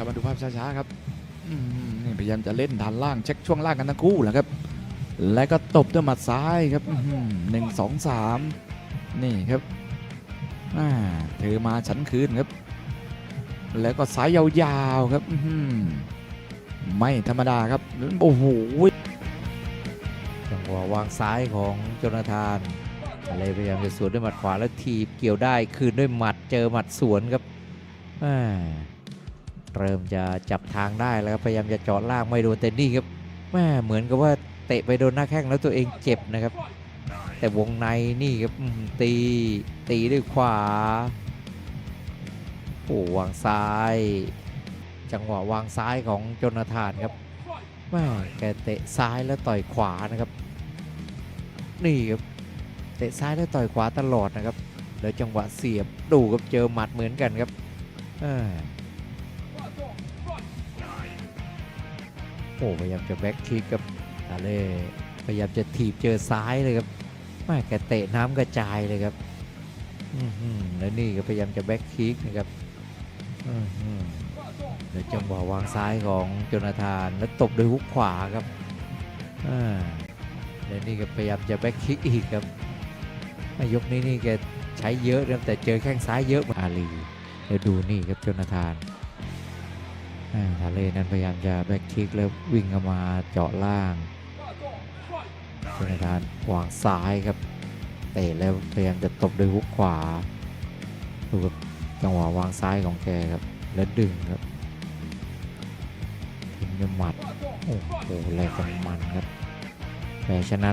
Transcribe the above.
ครับมาดูภาพช้าๆครับนี่พยายามจะเล่นฐานล่างเช็คช่วงล่างกันทั้งคู่แหละครับ และก็ตบด้วยหมัดซ้ายครับหนึ่งสองสามนี่ครับเธอมาฉันคืนครับ แล้วก็สายยาวๆครับไม่ธรรมดาครับโอ้โหจังหวะวางซ้ายของโจนาธานอะไรพยายามจะสวนด้วยหมัดขวาแล้วทีบเกี่ยวได้คืนด้วยหมัดเจอหมัดสวนครับ เริ่มจะจับทางได้แล้วครับพยายามจะเจาะล่างไม่โดนแต่นี่ครับแม่เหมือนกับว่าเตะไปโดนหน้าแข้งแล้วตัวเองเจ็บนะครับ แต่วงในนี่ครับตีตีด้วยขวาโอ้วางซ้าย จังหวะวางซ้ายของโจนาธานครับแม่แกเตะซ้ายแล้วต่อยขวานะครับ นี่ครับเตะซ้ายแล้วต่อยขวาตลอดนะครับ แล้วจังหวะเสียบดูครับเจอหมัดเหมือนกันครับอ้ย โอ้พยายามจะแบ็คคิกครับอาเล่พยายามจะถีบเจอซ้ายเลยครับแม่แกเตะน้ำกระจายเลยครับแล้วนี่ก็พยายามจะแบ็คคิกนะครับอื้อหือแล้วจังหวะวางซ้ายของโจนาธานแล้วตบด้วยฮุกขวาครับแล้วนี่ก็พยายามจะแบ็คคิกอีกครับอ่ยกนี้นี่แกใช้เยอะนะแต่เจอแข้งซ้ายเยอะกว่าอาลีแล้วดูนี่ครับโจนาธานอ ทาเลนั้นพยายามจะแบ็คคิกแล้ววิ่งเข้ามาเจาะล่างโจนาธานวางซ้ายครับ เตะแล้วพยายามจะตบด้วยฮุกขวาดูครับจังหวะวางซ้ายของแกครับ แล้วดึงครับทิ้งด้วยหมัด โอ้โหแรงมันครับแพ้ชนะ